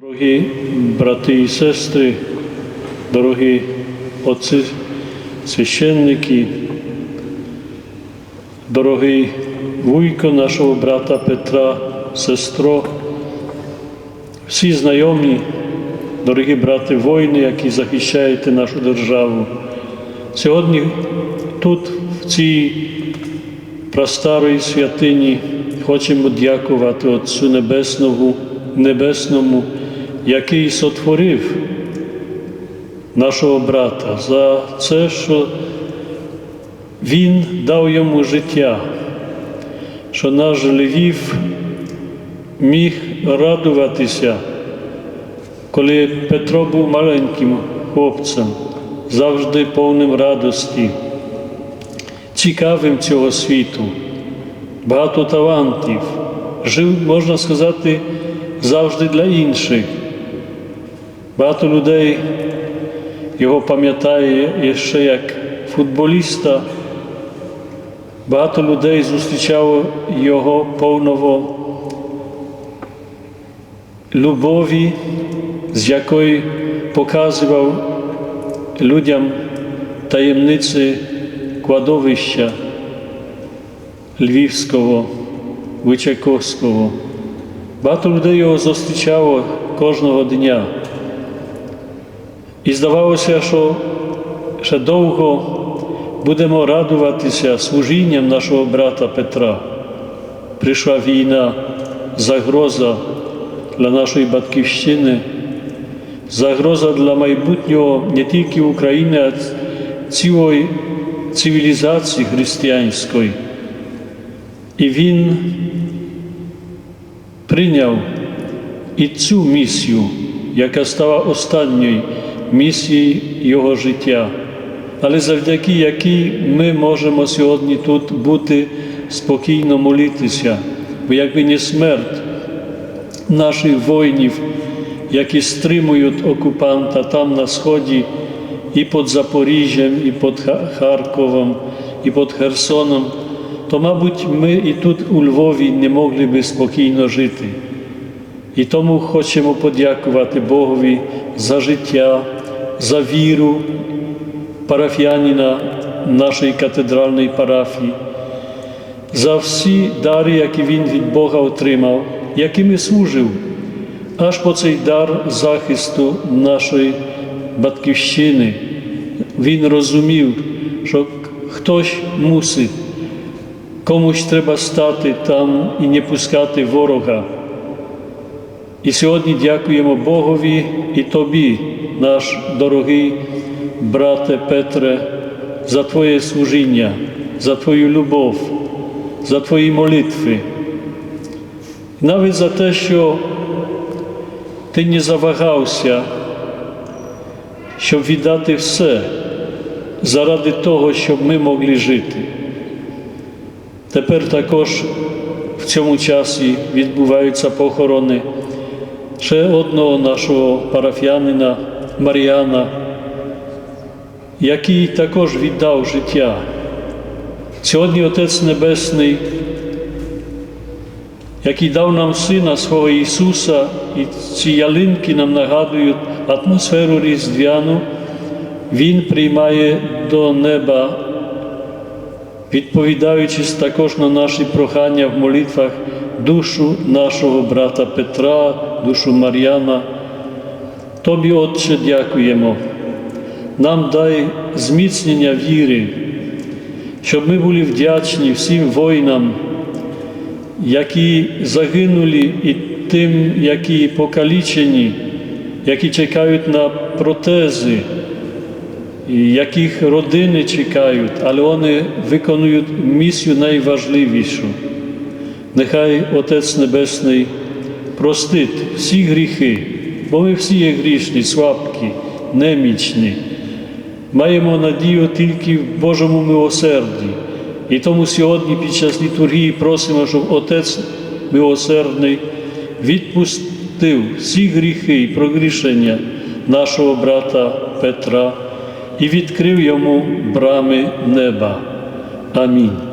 Дорогі брати і сестри, дорогі отці, священники, дорогий вуйко нашого брата Петра, сестро, всі знайомі, дорогі брати воїни, які захищаєте нашу державу. Сьогодні тут, в цій прастарої святині, хочемо дякувати Отцю Небесному, Небесному, який сотворив нашого брата за це, що Він дав йому життя, що наш Львів міг радуватися, коли Петро був маленьким хлопцем, завжди повним радості, цікавим цього світу, багато талантів, жив, можна сказати, завжди для інших. Багато людей його пам'ятає ще як футболіста. Багато людей зустрічало його повного любові, з якої показував людям таємниці кладовища Львівського, Вичаковського. Багато людей його зустрічало кожного дня. І здавалося, що ще довго будемо радуватися служінням нашого брата Петра. Прийшла війна, загроза для нашої батьківщини, загроза для майбутнього не тільки України, а цілої цивілізації християнської. І він прийняв і цю місію, яка стала останньою місією його життя, але завдяки якій ми можемо сьогодні тут бути спокійно молитися, бо якби не смерть наших воїнів, які стримують окупанта там на сході, і під Запоріжжям, і під Харковом, і під Херсоном, то, мабуть, ми і тут у Львові не могли би спокійно жити. І тому хочемо подякувати Богові за життя, за віру парафіянина нашої катедральної парафії, за всі дари, які він від Бога отримав, якими служив, аж по цей дар захисту нашої батьківщини. Він розумів, що хтось мусить, комусь треба стати там і не пускати ворога. І сьогодні дякуємо Богові і тобі, наш дорогий брате Петре, за Твоє служіння, за Твою любов, за Твої молитви. Навіть за те, що ти не завагався, щоб віддати все заради того, щоб ми могли жити. Тепер також в цьому часі відбуваються похорони ще одного нашого парафіянина Маріана, який також віддав життя. Сьогодні Отець Небесний, який дав нам Сина свого Ісуса, і ці ялинки нам нагадують атмосферу різдвяну, Він приймає до неба, відповідаючи також на наші прохання в молитвах душу нашого брата Петра, душу Мар'яна. Тобі, Отче, дякуємо. Нам дай зміцнення віри, щоб ми були вдячні всім воїнам, які загинули, і тим, які покалічені, які чекають на протези, яких родини чекають, але вони виконують місію найважливішу. Нехай Отець Небесний простить всі гріхи, бо ми всі є грішні, слабкі, немічні. Маємо надію тільки в Божому милосерді. І тому сьогодні під час літургії просимо, щоб Отець милосердний відпустив всі гріхи і прогрішення нашого брата Петра і відкрив йому брами неба. Амінь.